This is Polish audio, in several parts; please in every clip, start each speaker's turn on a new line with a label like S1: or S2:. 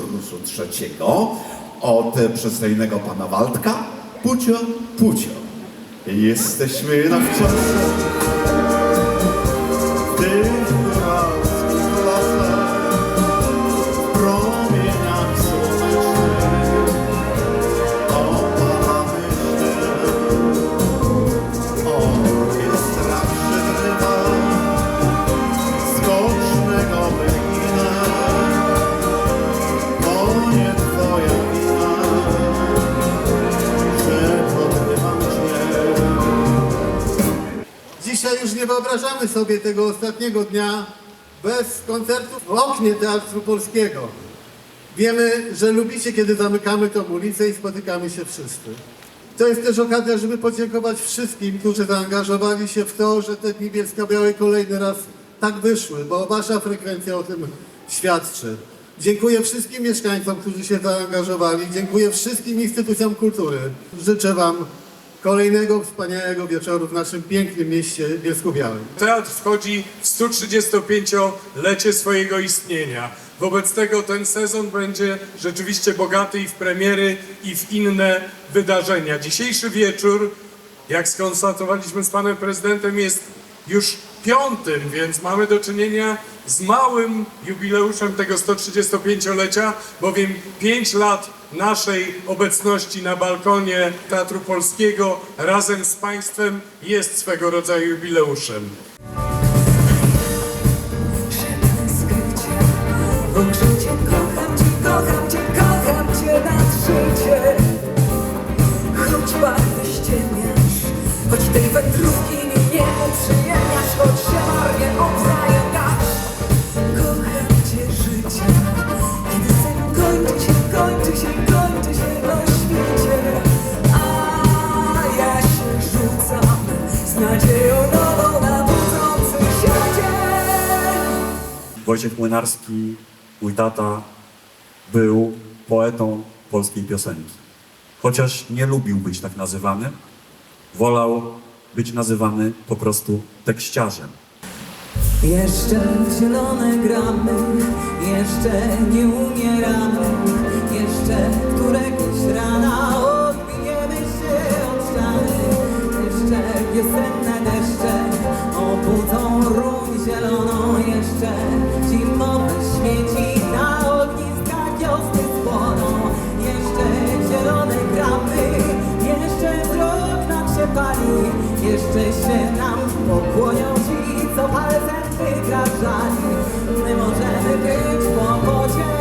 S1: turnusu trzeciego od przystojnego pana Waldka. Pucio, pucio. Jesteśmy na wczoraj. Nie
S2: wyobrażamy sobie tego ostatniego dnia bez koncertu w oknie Teatru Polskiego. Wiemy, że lubicie, kiedy zamykamy tą ulicę i spotykamy się wszyscy. To jest też okazja, żeby podziękować wszystkim, którzy zaangażowali się w to, że te dni Bielska-Białej kolejny raz tak wyszły, bo wasza frekwencja o tym świadczy. Dziękuję wszystkim mieszkańcom, którzy się zaangażowali. Dziękuję wszystkim instytucjom kultury. Życzę wam kolejnego wspaniałego wieczoru w naszym pięknym mieście Bielsku-Białym.
S3: Teatr wchodzi w 135-lecie swojego istnienia. Wobec tego ten sezon będzie rzeczywiście bogaty i w premiery, i w inne wydarzenia. Dzisiejszy wieczór, jak skonstatowaliśmy z panem prezydentem, jest już piątym, więc mamy do czynienia z małym jubileuszem tego 135-lecia, bowiem 5 lat naszej obecności na balkonie Teatru Polskiego razem z państwem jest swego rodzaju jubileuszem.
S4: Skrycie, w ukrzycie
S5: Wojciech Młynarski, mój tata, był poetą polskiej piosenki. Chociaż nie lubił być tak nazywany, wolał być nazywany po prostu tekściarzem.
S4: Jeszcze zielone gramy, jeszcze nie umieramy, jeszcze któregoś rana odbijemy się od ściany. Jeszcze wiosenne pali, jeszcze się nam pokłonią ci, co palcem wygrażali. My możemy być w kłopocie,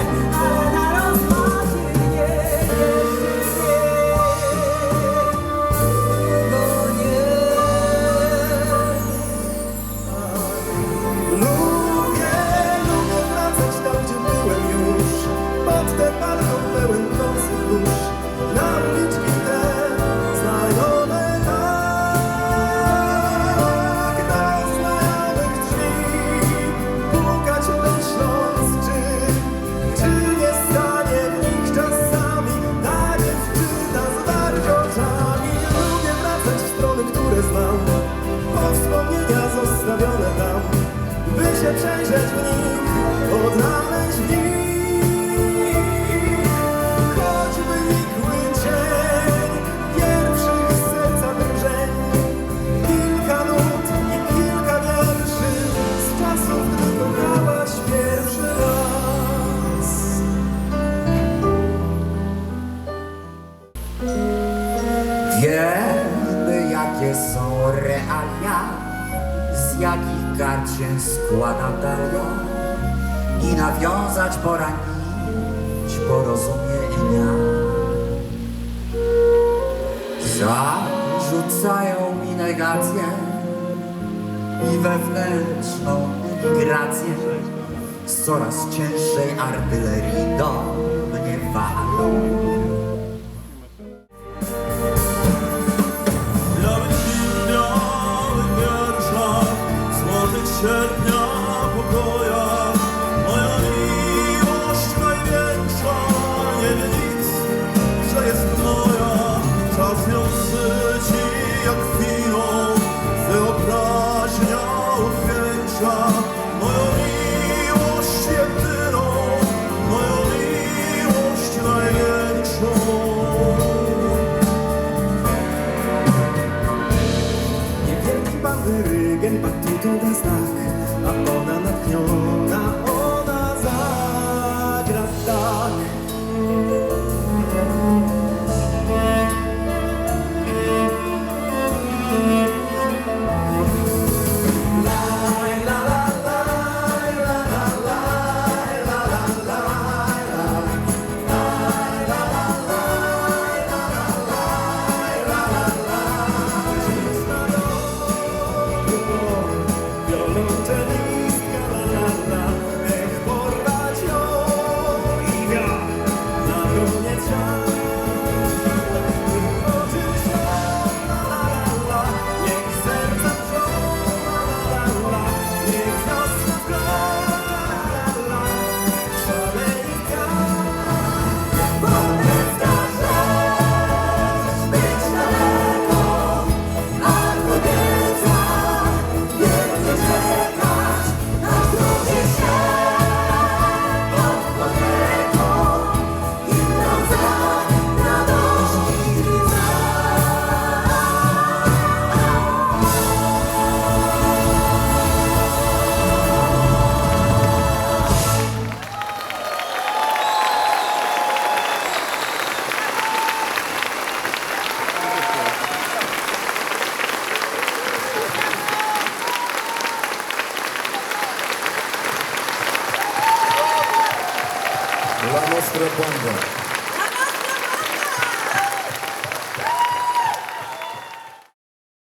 S6: Wiemy, jakie są realia, z jakich kart się składa talia i nawiązać pora nić porozumienia. Zarzucają mi negację i wewnętrzną emigrację z coraz cięższej artylerii do
S7: outra bomba.